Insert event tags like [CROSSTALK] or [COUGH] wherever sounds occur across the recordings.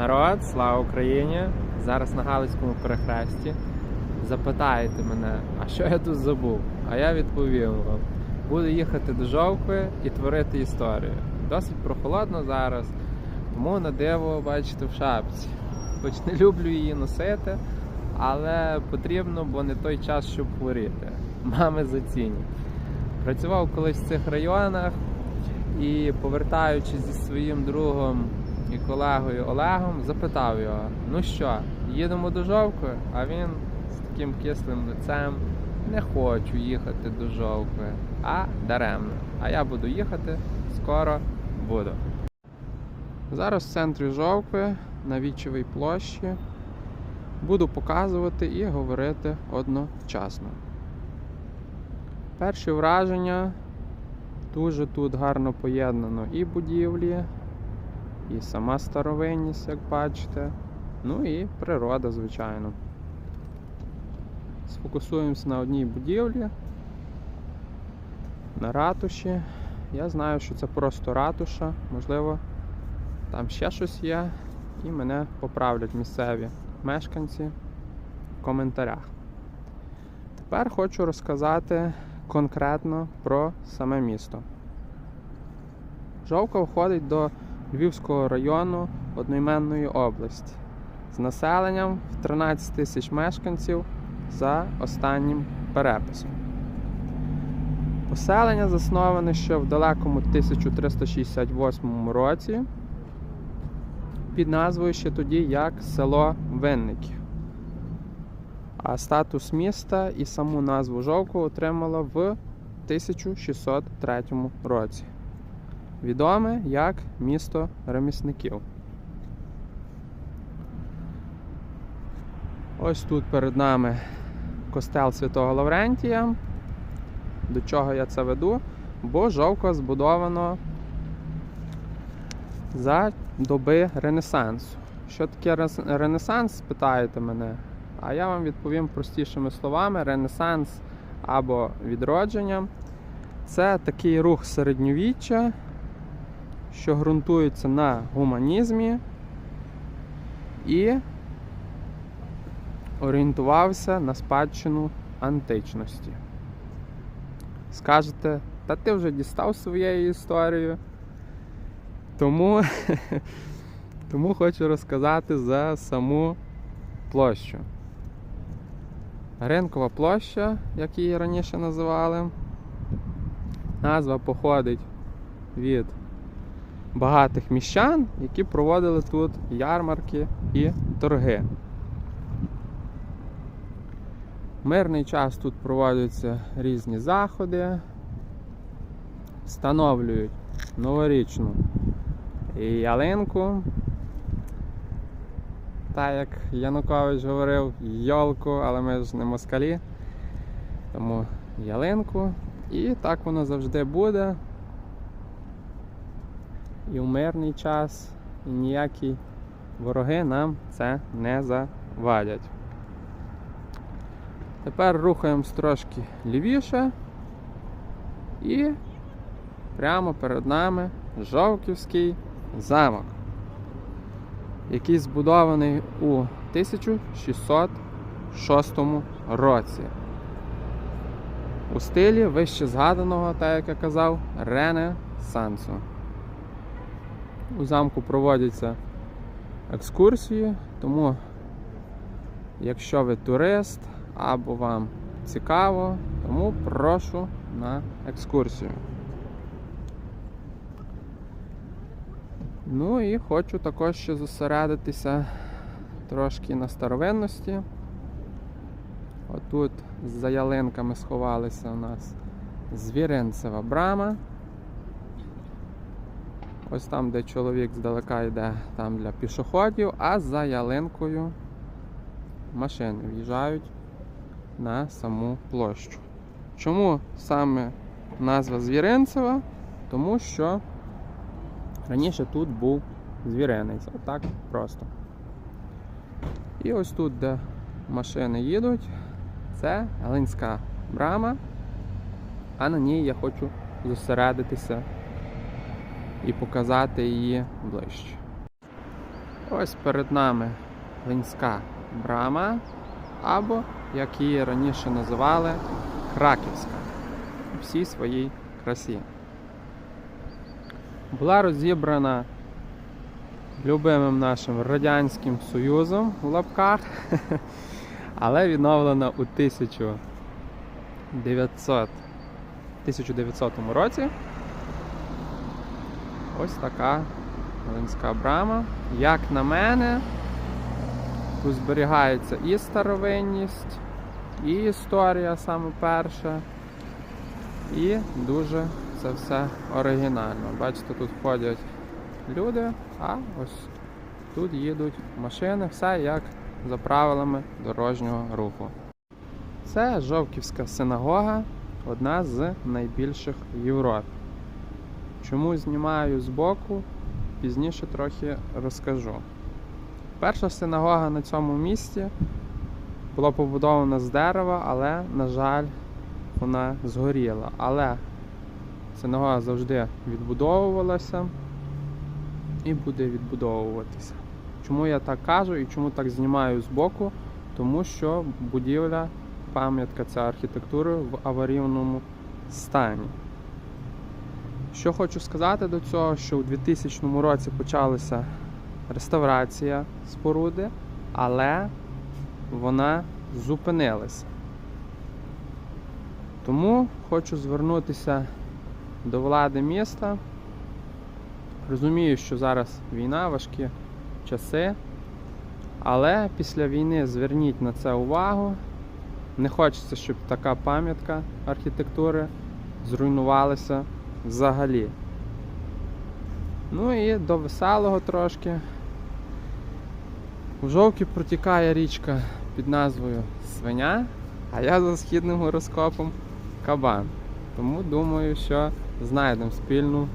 Народ, слава Україні! Зараз на Галицькому перехресті. Запитаєте мене, а що я тут забув? А я відповім вам: буду їхати до Жовкви і творити історію. Досить прохолодно зараз, тому на диво, бачите, в шапці. Хоч не люблю її носити, але потрібно, бо не той час, щоб хворіти. Мами зацінять. Працював колись в цих районах і повертаючись зі своїм другом і колегою Олегом, запитав його: ну що, їдемо до Жовкви? А він з таким кислим лицем не хочу їхати до Жовкви, а даремно. А я буду їхати, скоро буду. Зараз в центрі Жовкви на Вічовій площі буду показувати і говорити одночасно. Перші враження дуже тут гарно поєднано і будівлі, і сама старовинність, як бачите, ну і природа, звичайно. Сфокусуємося на одній будівлі, на ратуші. Я знаю, що це просто ратуша, можливо, там ще щось є, і мене поправлять місцеві мешканці в коментарях. Тепер хочу розказати конкретно про саме місто. Жовка входить до Львівського району одноіменної області з населенням в 13 тисяч мешканців за останнім переписом. Поселення засноване ще в далекому 1368 році під назвою ще тоді як село Винників. А статус міста і саму назву Жовку отримало в 1603 році. Відоме як місто ремісників. Ось тут перед нами костел Святого Лаврентія. До чого я це веду? Бо Жовко збудовано за доби Ренесансу. Що таке Ренесанс, спитаєте мене? А я вам відповім простішими словами: Ренесанс або відродження це такий рух середньовіччя, що ґрунтується на гуманізмі і орієнтувався на спадщину античності. Скажете, та ти вже дістав своєю історією. Тому, [LAUGHS] тому хочу розказати за саму площу. Ринкова площа, як її раніше називали. Назва походить від багатих міщан, які проводили тут ярмарки і торги. Мирний час тут проводяться різні заходи, встановлюють новорічну ялинку. Так як Янукович говорив, йолку, але ми ж не москалі. Тому ялинку. І так воно завжди буде. І в мирний час, і ніякі вороги нам це не завадять. Тепер рухаємось трошки лівіше і прямо перед нами Жовківський замок, який збудований у 1606 році. У стилі вище згаданого, так як я казав, Ренесансу. У замку проводяться екскурсії, тому якщо ви турист або вам цікаво, тому прошу на екскурсію. Ну і хочу також ще зосередитися трошки на старовинності. Отут за ялинками сховалися у нас звіринцева брама. Ось там, де чоловік здалека йде, там для пішоходів, а за ялинкою машини в'їжджають на саму площу. Чому саме назва Звіринцева? Тому що раніше тут був звіринець. Отак просто. І ось тут, де машини їдуть, це Галинська брама, а на ній я хочу зосередитися і показати її ближче. Ось перед нами Линська брама, або, як її раніше називали, Краківська у всій своїй красі. Була розібрана любимим нашим Радянським Союзом в лапках, [LAUGHS] але відновлена у 1900, 1900 році. Ось така Волинська брама. Як на мене, тут зберігається і старовинність, і історія саме перша, і дуже це все оригінально. Бачите, тут ходять люди, а ось тут їдуть машини, все як за правилами дорожнього руху. Це Жовківська синагога, одна з найбільших в Європі. Чому знімаю збоку, пізніше трохи розкажу. Перша синагога на цьому місці була побудована з дерева, але, на жаль, вона згоріла. Але синагога завжди відбудовувалася і буде відбудовуватися. Чому я так кажу і чому так знімаю збоку? Тому що будівля, пам'ятка ця архітектури в аварійному стані. Що хочу сказати до цього, що у 2000 році почалася реставрація споруди, але вона зупинилася. Тому хочу звернутися до влади міста. Розумію, що зараз війна, важкі часи, але після війни зверніть на це увагу. Не хочеться, щоб така пам'ятка архітектури зруйнувалася взагалі. Ну і до веселого трошки. У жовкі протікає річка під назвою Свиня, а я за східним гороскопом Кабан. Тому думаю, що знайдемо спільну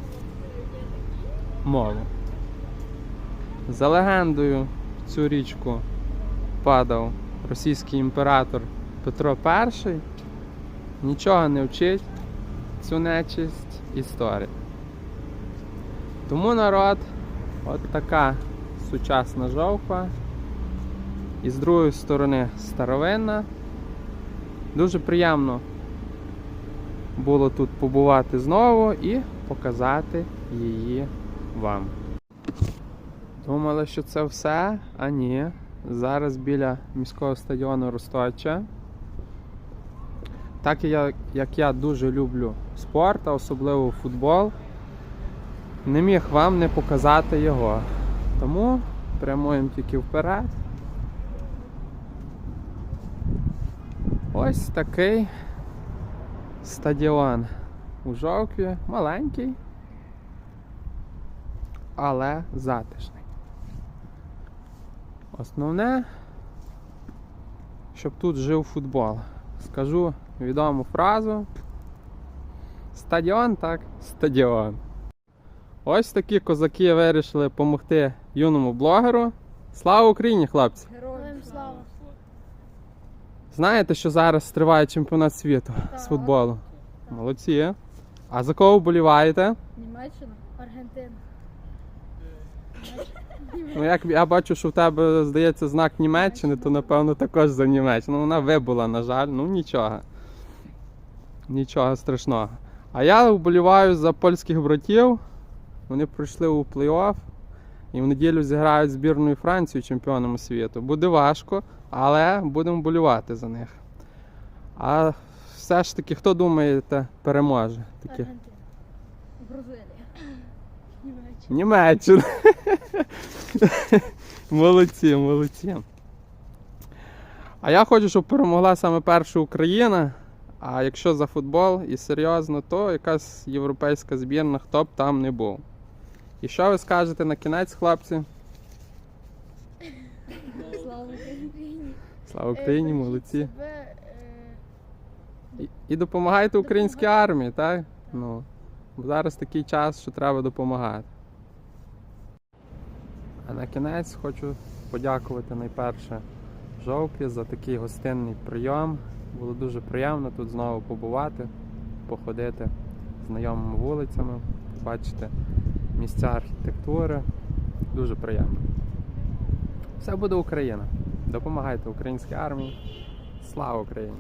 мову. За легендою в цю річку падав російський імператор Петро І. Нічого не вчить цю нечисть історії. Тому народ, от така сучасна жовква. І з другої сторони старовинна. Дуже приємно було тут побувати знову і показати її вам. Думали, що це все, а ні. Зараз біля міського стадіону Росточа. Так як, як я дуже люблю спорт, а особливо футбол, не міг вам не показати його. Тому прямуємо тільки вперед. Ось такий стадіон у Жовкві, маленький, але затишний. Основне, щоб тут жив футбол. Скажу відому фразу. Стадіон так, стадіон. Ось такі козаки вирішили допомогти юному блогеру. Слава Україні, хлопці! Героям слава. Знаєте, що зараз триває чемпіонат світу з Так. футболу? Молодці. А за кого вболіваєте? Німеччина, Аргентина. Ну, як я бачу, що в тебе здається знак Німеччини, то напевно також за Німеччину. Ну, вона вибула, на жаль, ну нічого. Нічого страшного. А я вболіваю за польських братів. Вони пройшли у плей-офф і в неділю зіграють збірною Франції чемпіонами світу. Буде важко, але будемо вболівати за них. А все ж таки, хто думаєте, переможе? Такі? Бразилія. Німеччина. Німеччина. [LAUGHS] молодці, молодці. А я хочу, щоб перемогла саме перша Україна. А якщо за футбол і серйозно, то якась європейська збірна, хто б там не був. І що ви скажете на кінець, хлопці? Слава Україні. Слава Україні, Е, молодці. е, І, і допомагайте українській армії, так? Ну, бо зараз такий час, що треба допомагати. А на кінець хочу подякувати найперше Жовкві за такий гостинний прийом. Було дуже приємно тут знову побувати, походити знайомими вулицями, побачити місця архітектури. Дуже приємно. Все буде Україна. Допомагайте українській армії. Слава Україні!